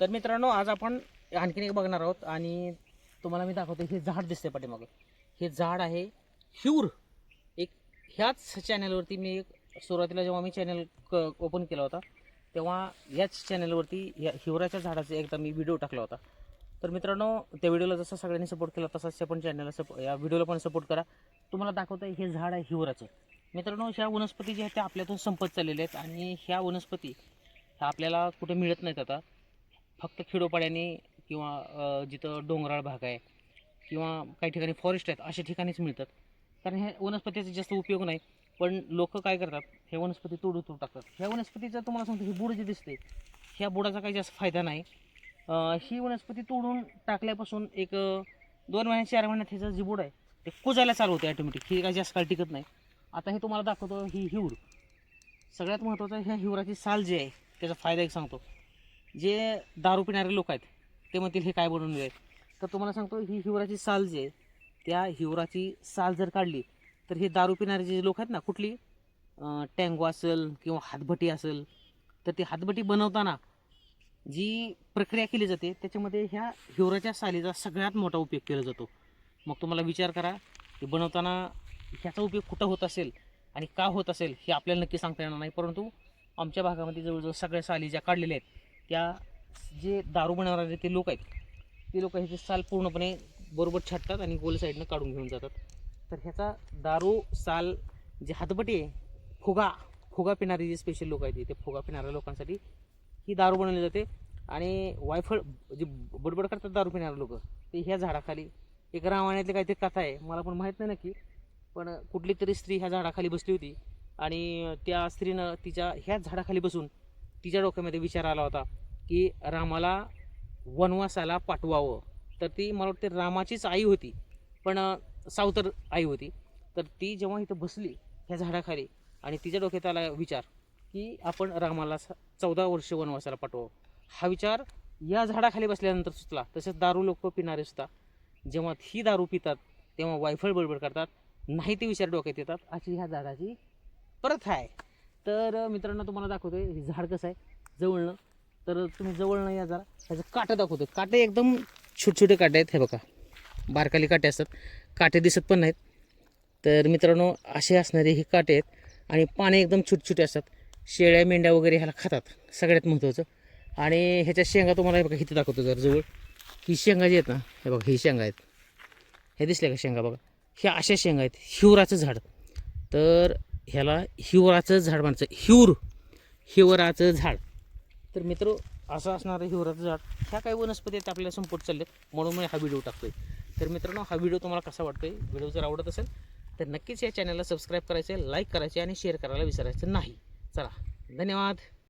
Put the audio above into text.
तर मित्रांनो आज आपण आणखीन एक बघणार आहोत आणि तुम्हाला मी दाखवतो हे झाड दिसते पाठीमागे. हे झाड आहे ह्यूर. एक ह्याच चॅनलवरती मी एक सुरुवातीला जेव्हा मी चॅनल क ओपन केला होता तेव्हा याच चॅनलवरती या हिवराच्या झाडाचा एकदा मी व्हिडिओ टाकला होता. तर मित्रांनो त्या व्हिडिओला जसा सगळ्यांनी सपोर्ट केला तसाच पण चॅनलला सप या व्हिडिओला पण सपोर्ट करा. तुम्हाला दाखवतं आहे हे झाड आहे हिवराचं मित्रांनो ह्या वनस्पती ज्या आहेत त्या आपल्यातून संपत चाललेल्या आहेत आणि ह्या वनस्पती ह्या आपल्याला कुठे मिळत नाहीत आता. फक्त खेडोपाड्याने किंवा जिथं डोंगराळ भाग आहे किंवा काही ठिकाणी फॉरेस्ट आहेत अशा ठिकाणीच मिळतात. कारण ह्या वनस्पतीचा जास्त उपयोग नाही पण लोक काय करतात ह्या वनस्पती तोडू तोड टाकतात. ह्या वनस्पतीचा तुम्हाला सांगतो ही बुड जी दिसते ह्या बुडाचा काही जास्त फायदा नाही. ही वनस्पती तोडून टाकल्यापासून एक दोन महिन्यात चार महिन्यात ह्याचं जी बुड आहे ते कुजायला चालू होते ऑटोमॅटिक ही काही जास्त काळ टिकत नाही. आता हे तुम्हाला दाखवतो ही हिवर. सगळ्यात महत्त्वाचं ह्या हिवराची साल जी आहे त्याचा फायदा एक सांगतो. जे दारू पिणारे लोक आहेत ते म्हणतील हे काय बनवून आहे तर तुम्हाला सांगतो ही हिवराची साल जी आहे त्या हिवराची साल जर काढली तर हे दारू पिणारे जे लोक आहेत ना कुठली? टँगो असेल किंवा हातभटी असेल तर ती हातभटी बनवताना जी प्रक्रिया केली जाते त्याच्यामध्ये ह्या हिवराच्या सालीचा सगळ्यात मोठा उपयोग केला जातो. मग तुम्हाला विचार करा की बनवताना ह्याचा उपयोग कुठं होत असेल आणि का होत असेल हे आपल्याला नक्की सांगता येणार नाही परंतु आमच्या भागामध्ये जवळजवळ सगळ्या साली ज्या काढलेल्या आहेत त्या जे दारू बनवणारे ते लोक आहेत ते लोक ह्याची साल पूर्णपणे बरोबर छाटतात आणि गोल साईडनं काढून घेऊन जातात. तर ह्याचा दारू साल जे हातबटी आहे फुगा फुगा पिणारी जे स्पेशल लोक आहेत ते फुगा पिणाऱ्या लोकांसाठी ही दारू बनवली जाते. आणि वायफळ जे बडबड करतात दारू पिणारे लोक ते ह्या झाडाखाली एक रामायणातली काहीतरी कथा आहे मला पण माहीत नाही नक्की पण कुठली तरी स्त्री ह्या झाडाखाली बसली होती. आणि त्या स्त्रीनं तिच्या ह्याच झाडाखाली बसून तिच्या डोक्यामध्ये विचार आला होता की रामाला वनवासाला पाठवावं. तर ती मला वाटते रामाचीच आई होती. पण सावतर आई होती. तर ती जेव्हा इथं बसली ह्या झाडाखाली आणि तिच्या डोक्यात आला विचार की आपण रामाला स- चौदा वर्ष वनवासाला पाठवावं. हा विचार या झाडाखाली बसल्यानंतर सुचला. तसेच दारू लोक पिणारे सुद्धा. जेव्हा ही दारू पितात तेव्हा वायफळ बडबड करतात. नाही ते विचार डोक्यात येतात. अशी ह्या झाडाची प्रथा आहे. तर मित्रांनो तुम्हाला दाखवतोय हे झाड कसं आहे जवळनं. तर तुम्ही जवळनं या जरा. ह्याचं काटं दाखवतो काटे एकदम छोटे छोटे काटे आहेत हे बघा. बारकाली काटे असतात. काटे दिसत पण नाहीत. तर मित्रांनो असे असणारे हे काटे आहेत आणि पाने एकदम छोटे असतात. शेळ्या मेंढ्या वगैरे ह्याला खातात. सगळ्यात महत्त्वाचं आणि ह्याच्या शेंगा तुम्हाला हे बघा इथे दाखवतो जर जवळ. ही शेंगा जी आहेत ना हे बघा ही शेंगा आहेत. हे दिसल्या का शेंगा बघा? ह्या अशा शेंगा आहेत. हिवराचं झाड. तर ह्याला हिवराचं झाड म्हणायचं हिवर हिवराचं झाड. तर मित्र असं असणारं हिवराचं झाड ह्या काही वनस्पती आहेत आपल्याला संपत चाललेत म्हणून मी हा व्हिडिओ टाकतोय. तर मित्रांनो हा व्हिडिओ तुम्हाला कसा वाटतोय? व्हिडिओ जर आवडत असेल तर नक्कीच या चॅनलला सबस्क्राईब करायचे लाईक करायचे आणि शेअर करायला विसरायचं नाही. चला धन्यवाद.